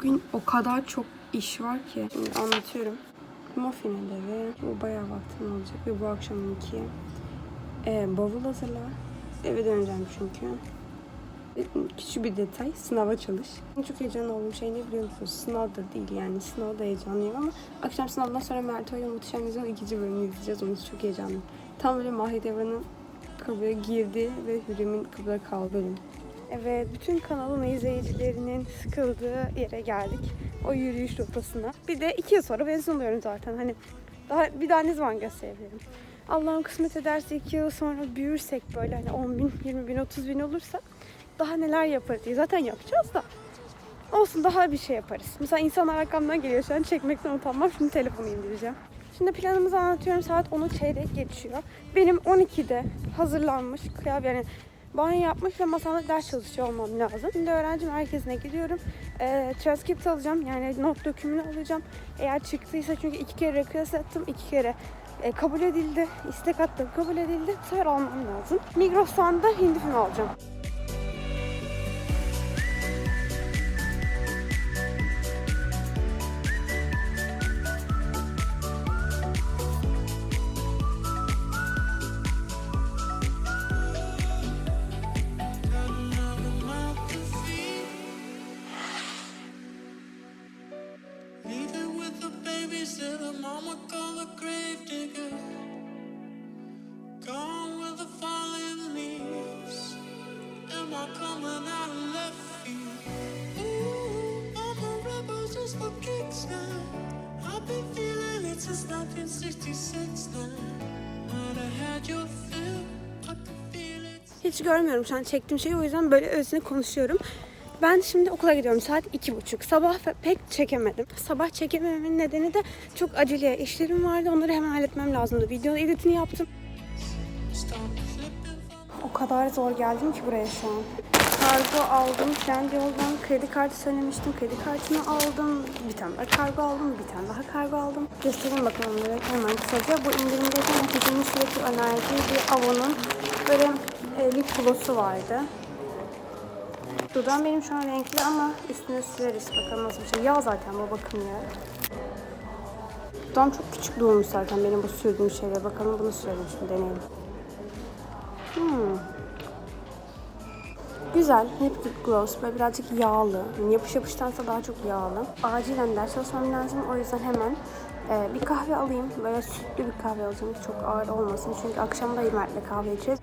Bugün o kadar çok iş var ki. Şimdi anlatıyorum. Muffin ödevi. Bu bayağı vaktim olacak ve bu akşam 12'ye. Ee, bavul hazırla. Eve döneceğim çünkü. Küçük bir detay. Sınava çalış. En çok heyecanlı olduğum şey ne biliyor musunuz? Sınav da değil yani. Sınav da heyecanlıyım ama akşam sınavdan sonra Mert Hoca Muhteşem Yüzyıl ikinci bölümünü izleyeceğiz. Onun için çok heyecanlıyım. Tam böyle Mahidevran'ın kabule girdi ve Hürrem'in kabule kaldığı. Evet, bütün kanalın izleyicilerinin sıkıldığı yere geldik. O yürüyüş rotasına. Bir de iki yıl sonra mezun oluyorum zaten. Hani daha bir daha ne zaman gösterebilirim? Allah'ım kısmet ederse iki yıl sonra büyürsek böyle hani 10 bin, 20 bin, 30 bin olursa daha neler yaparız diye. Zaten yapacağız da. Olsun daha bir şey yaparız. Mesela insanlar arkamdan geliyor şu an çekmekten utanmam. Şimdi telefonu indireceğim. Şimdi planımızı anlatıyorum. Saat 10'u çeyrek geçiyor. Benim 12'de hazırlanmış kıyafet yani banyo yapmış ve masamda ders çalışıyor olmam lazım. Şimdi öğrenci merkezine gidiyorum. Ee, transkript alacağım. Yani not dökümünü alacağım. Eğer çıktıysa çünkü iki kere request attım. iki kere e, kabul edildi. İstek attım kabul edildi. Bu sefer almam lazım. Migros'tan da hindi füme alacağım. Hiç görmüyorum şu an çektiğim şeyi o yüzden böyle özne konuşuyorum. Ben şimdi okula gidiyorum saat iki buçuk. Sabah pek çekemedim. Sabah çekemememin nedeni de çok acele işlerim vardı. Onları hemen halletmem lazımdı. Video editini yaptım. O kadar zor geldim ki buraya şu an. Kargo aldım. Kendi yoldan kredi kartı söylemiştim. Kredi kartını aldım. Bir tane daha kargo aldım. Bir tane daha kargo aldım. Göstereyim bakalım onları hemen kısaca. Bu indirimdeyken Hatice'nin sürekli önerdiği bir Avon'un böyle e, lip gloss'u vardı. Dudağım benim şu an renkli ama üstüne süreriz. Bakalım nasıl bir şey. Yağ zaten bu bakın ya. Dudağım çok küçük doğmuş zaten benim bu sürdüğüm şeyle. Bakalım bunu sürelim şimdi deneyelim. Hmm. Güzel. Lip gloss. Böyle birazcık yağlı. Yani yapış yapıştansa daha çok yağlı. Acilen ders çalışmam lazım. O yüzden hemen e, bir kahve alayım. Böyle sütlü bir kahve alacağım. Çok ağır olmasın. Çünkü akşam da Mert'le kahve içeceğiz.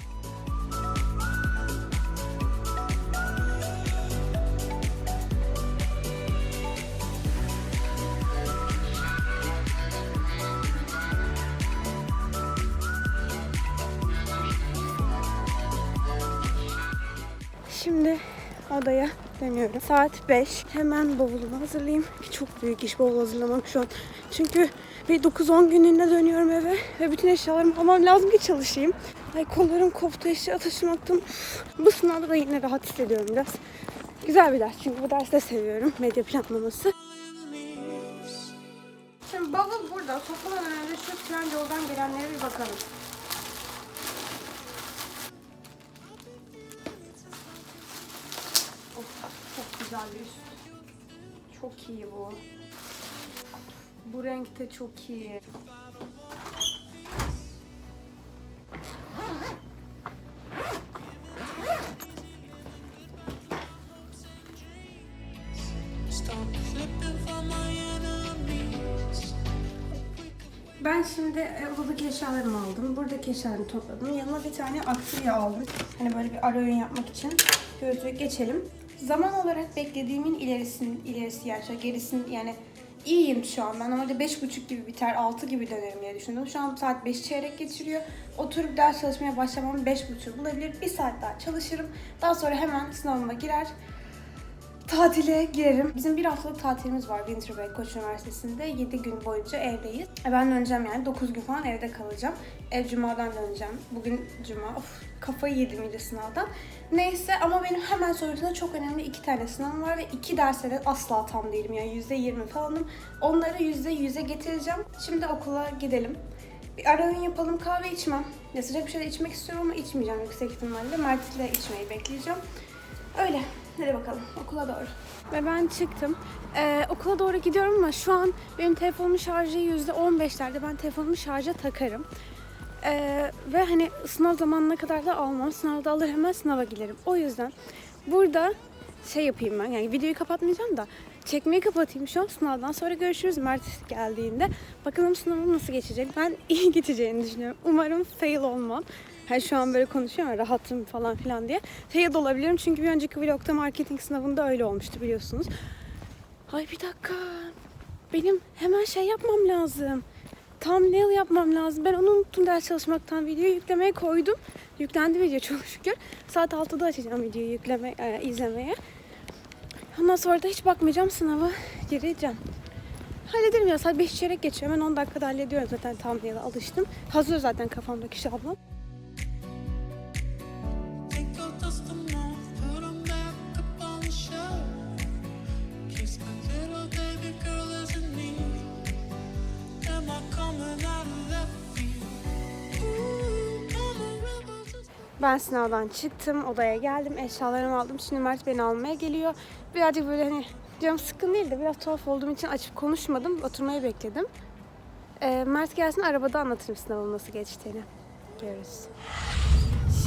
Odaya dönüyorum. Saat 5. Hemen bavulumu hazırlayayım. Çok büyük iş bavul hazırlamak şu an. Çünkü bir 9-10 günlüğüne dönüyorum eve. Ve bütün eşyalarımı almam lazım ki çalışayım. Ay kollarım koptu eşya taşımaktan. Bu sınavda da yine rahat hissediyorum biraz. Güzel bir ders çünkü bu dersi de seviyorum. Medya planlaması. Şimdi bavul burada. Toplamadan önce şu tren yoldan gelenlere bir bakalım. Üst. Çok iyi bu. Bu renkte çok iyi. Ben şimdi e, odadaki eşyalarımı aldım. Buradaki eşyalarımı topladım. Yanıma bir tane akriye aldım. Hani böyle bir ara yapmak için. Gözlüğü geçelim. Zaman olarak beklediğimin ilerisinin ilerisi yani şöyle gerisinin yani iyiyim şu an. Ben normalde beş buçuk gibi biter, altı gibi dönerim diye düşündüm. Şu an saat beş çeyrek geçiriyor. Oturup ders çalışmaya başlamam beş buçuk bulabilir. Bir saat daha çalışırım. Daha sonra hemen sınavıma girer tatile girerim. Bizim bir haftalık tatilimiz var Winter Break Koç Üniversitesi'nde. 7 gün boyunca evdeyiz. E, Ben döneceğim yani 9 gün falan evde kalacağım. Ev cumadan döneceğim. Bugün cuma. Of kafayı yedim iyice sınavdan. Neyse ama benim hemen sonrasında çok önemli iki tane sınavım var ve iki derse de asla tam değilim. Yani %20 falanım. Onları %100'e getireceğim. Şimdi okula gidelim. Bir ara öğün yapalım kahve içmem. Ya sıcak bir şey de içmek istiyorum ama içmeyeceğim yüksek ihtimalle. Mert'le içmeyi bekleyeceğim. Öyle. Hadi bakalım okula doğru. Ve ben çıktım. Ee, okula doğru gidiyorum ama şu an benim telefonumun şarjı %15'lerde. Ben telefonumu şarja takarım. Ee, ve hani sınav zamanına kadar da almam. Sınavda alır hemen sınava giderim. O yüzden burada şey yapayım ben. Yani videoyu kapatmayacağım da çekmeyi kapatayım şu an. Sınavdan sonra görüşürüz Mert geldiğinde. Bakalım sınavım nasıl geçecek. Ben iyi geçeceğini düşünüyorum. Umarım fail olmam. Her şu an böyle konuşuyorum rahatım falan filan diye. Fail de olabilirim çünkü bir önceki vlogda marketing sınavında öyle olmuştu biliyorsunuz. Ay bir dakika. Benim hemen şey yapmam lazım. Thumbnail yapmam lazım. Ben onu unuttum ders çalışmaktan. Videoyu yüklemeye koydum. Yüklendi video çok şükür. Saat 6'da açacağım videoyu yükleme, e, izlemeye. Ondan sonra da hiç bakmayacağım sınava gireceğim. Hallederim ya saat 5 çeyrek geçiyor. Hemen 10 dakikada hallediyorum zaten thumbnail'a alıştım. Hazır zaten kafamdaki şablon. Ben sınavdan çıktım, odaya geldim, eşyalarımı aldım. Şimdi Mert beni almaya geliyor. Birazcık böyle hani canım sıkkın değil de biraz tuhaf olduğum için açıp konuşmadım. Oturmayı bekledim. Ee, Mert gelsin arabada anlatırım sınavın nasıl geçtiğini. Görürüz.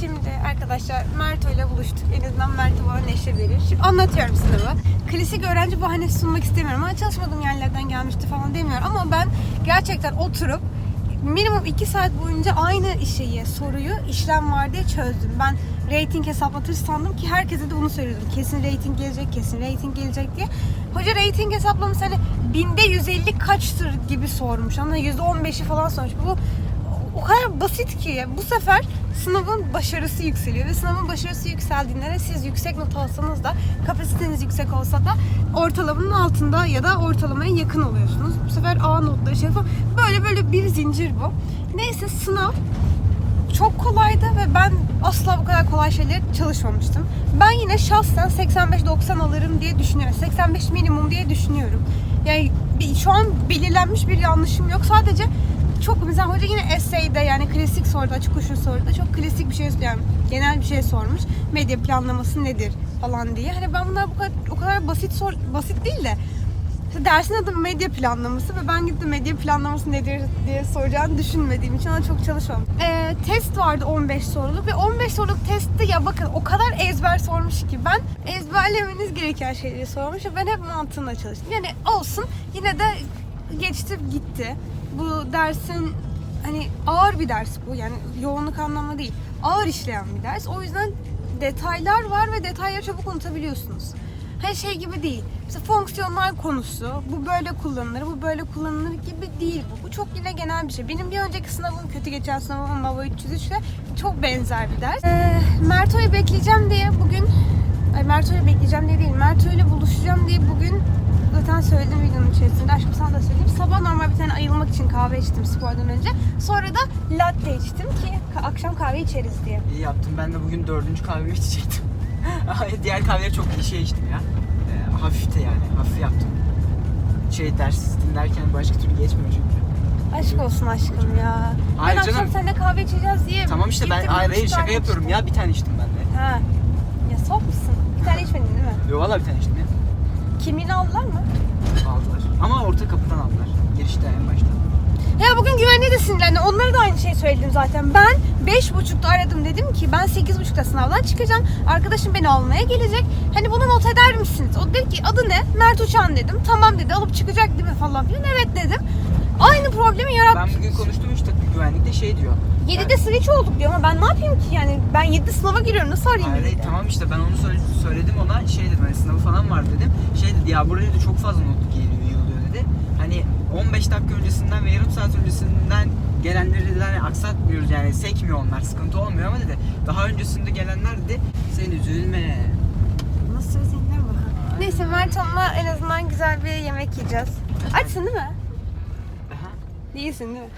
Şimdi arkadaşlar Merto ile buluştuk. En azından Merto bana neşe verir. Şimdi anlatıyorum sınavı. Klasik öğrenci bahanesi sunmak istemiyorum. Ama çalışmadığım yerlerden gelmişti falan demiyorum. Ama ben gerçekten oturup minimum 2 saat boyunca aynı şeyi, soruyu işlem var diye çözdüm. Ben rating hesaplatır sandım ki herkese de onu söylüyordum. Kesin rating gelecek, kesin rating gelecek diye. Hoca rating hesaplamış hani binde 150 kaçtır gibi sormuş. Ama %15'i falan sormuş. Bu o kadar basit ki bu sefer sınavın başarısı yükseliyor ve sınavın başarısı yükseldiğinde de siz yüksek not alsanız da kapasiteniz yüksek olsa da ortalamanın altında ya da ortalamaya yakın oluyorsunuz. Bu sefer A notları şey falan böyle böyle bir zincir bu. Neyse sınav çok kolaydı ve ben asla bu kadar kolay şeyler çalışmamıştım. Ben yine şahsen 85-90 alırım diye düşünüyorum. 85 minimum diye düşünüyorum. Yani şu an belirlenmiş bir yanlışım yok. Sadece çok mesela hoca yine essay'de yani klasik soruda, açık koşul soruda çok klasik bir şey yani genel bir şey sormuş. Medya planlaması nedir falan diye. Hani ben bunlar bu kadar o kadar basit sor basit değil de işte dersin adı medya planlaması ve ben de medya planlaması nedir diye soracağını düşünmediğim için ona çok çalışmam. Ee, test vardı 15 soruluk ve 15 soruluk testte ya bakın o kadar ezber sormuş ki ben ezberlemeniz gereken şeyleri sormuş ve ben hep mantığına çalıştım. Yani olsun yine de geçti gitti. Bu dersin hani ağır bir ders bu yani yoğunluk anlamında değil. Ağır işleyen bir ders. O yüzden detaylar var ve detayları çabuk unutabiliyorsunuz. Her şey gibi değil. Mesela fonksiyonlar konusu, bu böyle kullanılır, bu böyle kullanılır gibi değil bu. Bu çok yine genel bir şey. Benim bir önceki sınavım, kötü geçen sınavım Mava 303'le çok benzer bir ders. Ee, Merto'yu bekleyeceğim diye bugün, ay Merto'yu bekleyeceğim diye değil, Merto ile buluşacağım diye bugün zaten söyledim videonun içerisinde. Aşkım sana da söyleyeyim. Sabah normal bir tane ayılmak için kahve içtim spordan önce. Sonra da latte içtim ki akşam kahve içeriz diye. İyi yaptım. Ben de bugün dördüncü kahveyi içecektim. Diğer kahveleri çok iyi şey içtim ya. Ee, hafif de yani. Hafif yaptım. Şey ders dinlerken başka türlü geçmiyor çünkü. Aşk olsun aşkım ya. Hayır ben akşam canım. seninle kahve içeceğiz diye. Tamam işte ben hayır hayır şaka yapıyorum içtim. ya. Bir tane içtim ben de. Ha. Ya soğuk musun? Bir tane içmedin değil mi? Yo valla bir tane içtim ya. Kimliğini aldılar mı? Aldılar. Ama orta kapıdan aldılar. Girişte en başta. Ya bugün güvenliğe de sinirlendim. Onlara da aynı şeyi söyledim zaten. Ben 5.30'da aradım dedim ki ben 8.30'da sınavdan çıkacağım. Arkadaşım beni almaya gelecek. Hani bunu not eder misiniz? O dedi ki adı ne? Mert Uçan dedim. Tamam dedi alıp çıkacak değil mi falan filan. Evet dedim. Aynı problemi yarattı. Ben bugün konuştum işte güvenlikte şey diyor. 7'de switch olduk diyor ama ben ne yapayım ki yani ben 7'de sınava giriyorum nasıl arayayım? Hayır, tamam işte ben onu söyle- söyledim ona şey dedim hani sınavı falan var dedim. Şey dedi ya buraya da çok fazla not geliyor yığılıyor dedi. Hani 15 dakika öncesinden ve yarım saat öncesinden gelenleri dedi hani aksatmıyoruz yani sekmiyor onlar sıkıntı olmuyor ama dedi daha öncesinde gelenler dedi sen üzülme. Nasıl söyleyeyim mi? Neyse Mert Hanım'la en azından güzel bir yemek yiyeceğiz. Açsın değil mi? Aha. Değilsin değil mi?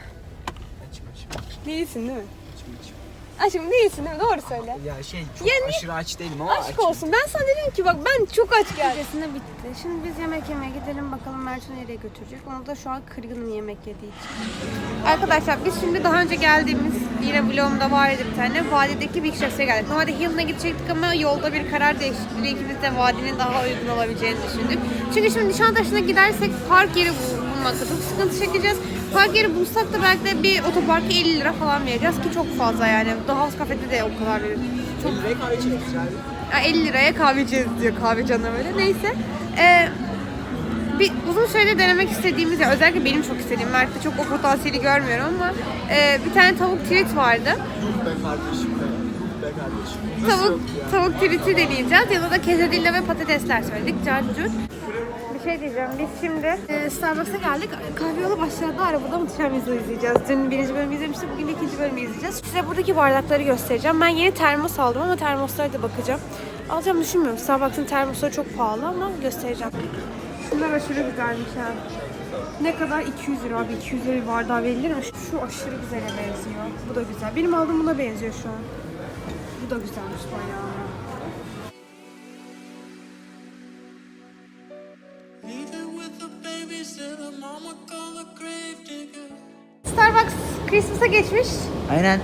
Açım açım Değilsin değil mi? açım açım. Aşkım değilsin değil mi? Doğru söyle. Ya şey çok Ya niye- aşırı aç değilim ama Aşk açım. olsun. Ben sana dedim ki bak ben çok aç geldim. Gecesinde bitti. Şimdi biz yemek yemeye gidelim bakalım Mert'i nereye götürecek. Onu da şu an kırgınım yemek yediği için. Arkadaşlar biz şimdi daha önce geldiğimiz yine vlogumda vardı bir tane vadideki Big Chef'e geldik. Normalde Hill'ına gidecektik ama yolda bir karar değişikliğiyle ikimiz de vadinin daha uygun olabileceğini düşündük. Çünkü şimdi Nişantaşı'na gidersek park yeri bul- bulmakta çok sıkıntı çekeceğiz. Park yeri bulsak da belki de bir otoparka 50 lira falan vereceğiz ki çok fazla yani. The House Cafe'de de o kadar veriyoruz. Çok Çok kahve içeriz abi. ya 50 liraya kahve içeriz diyor kahve canavarı. Neyse. Ee, bir uzun süredir denemek istediğimiz ya özellikle benim çok istediğim Mert'te çok o potansiyeli görmüyorum ama e, bir tane tavuk trit vardı. Be kardeşim be. Be kardeşim. Tavuk tavuk triti deneyeceğiz. Yanında da kezedilla ve patatesler söyledik. Carcut. Şey diyeceğim. Biz şimdi e, Starbucks'a geldik. Kahve yolu başladı. Arabada muhteşem yüzyıl izleyeceğiz. Dün birinci bölümü izlemiştik. Bugün de ikinci bölümü izleyeceğiz. Size buradaki bardakları göstereceğim. Ben yeni termos aldım ama termoslara da bakacağım. Alacağım düşünmüyorum. Starbucks'ın termosları çok pahalı ama göstereceğim. Şunlar aşırı güzelmiş ha. Ne kadar? 200 lira abi. 200 lira bir bardağı verilir mi? Şu aşırı güzele benziyor. Bu da güzel. Benim aldığım buna benziyor şu an. Bu da güzelmiş bayağı. Christmas'a geçmiş. Aynen.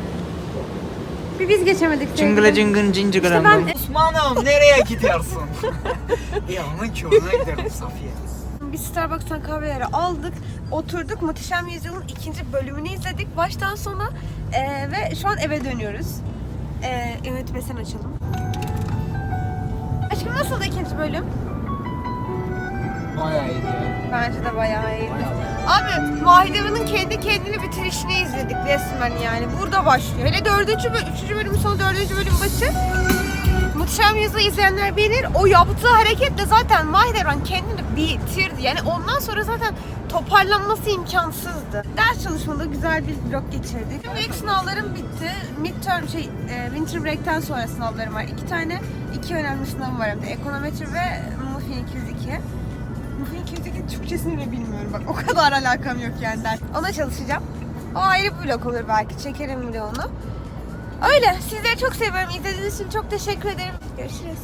Bir biz geçemedik. Cıngıla cıngın cincıgıra. İşte ben- Osman'ım nereye gidiyorsun? ya onun köyüne giderim Safiye. Biz Starbucks'tan kahveleri aldık, oturduk. Muhteşem Yüzyıl'ın ikinci bölümünü izledik baştan sona Ee, ve şu an eve dönüyoruz. Ee, yönetmesen açalım. Aşkım nasıldı ikinci bölüm? Bayağı iyiydi ya. Bence de bayağı iyiydi. Bayağı. Abi Mahidevi'nin kendi kendini bitirişini izledik resmen yani. Burada başlıyor. Hele dördüncü bölüm, üçüncü bölümün sonu dördüncü bölüm başı. Muhteşem Yüzyıl'ı izleyenler bilir. O yaptığı hareketle zaten Mahidevran kendini bitirdi. Yani ondan sonra zaten toparlanması imkansızdı. Ders çalışmalı güzel bir blok geçirdik. Tüm ilk sınavlarım bitti. Midterm şey, e, winter break'ten sonra sınavlarım var. İki tane, iki önemli sınavım var. Ekonometri ve Muffin 202. 202 Türkçesini bile bilmiyorum. Bak o kadar alakam yok yani ders. Ona çalışacağım. O ayrı bir blok olur belki. Çekerim onu. Öyle. Sizleri çok seviyorum. İzlediğiniz için çok teşekkür ederim. Görüşürüz.